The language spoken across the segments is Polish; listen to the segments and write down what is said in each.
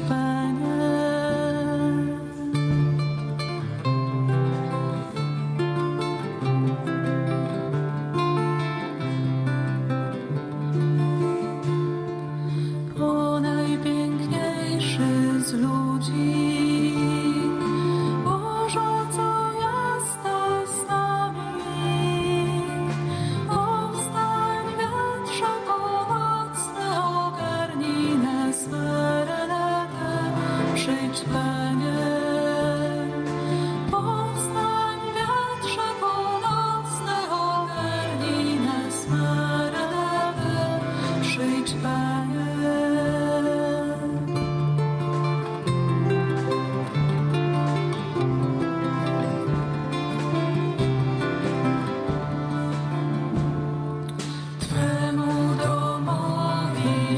much.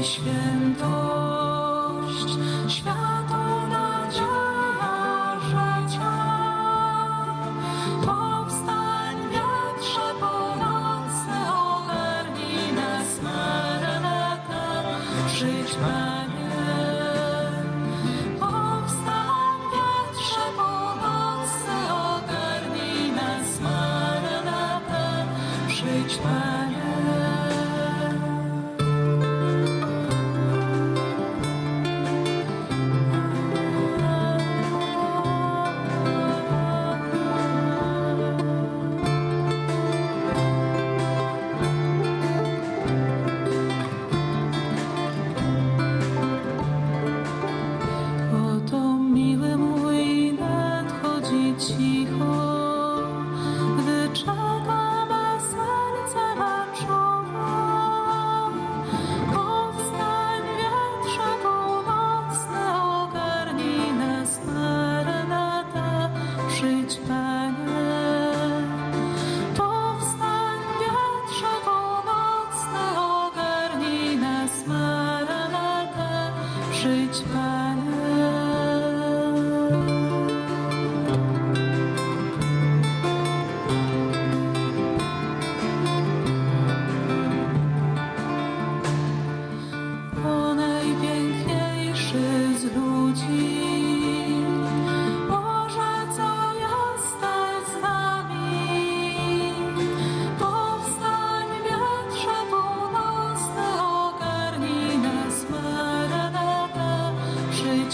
świętość, światu nadzieja życia. Powstań wiatrze ponocny, ogarnij nas Żyć ma. 睡觉。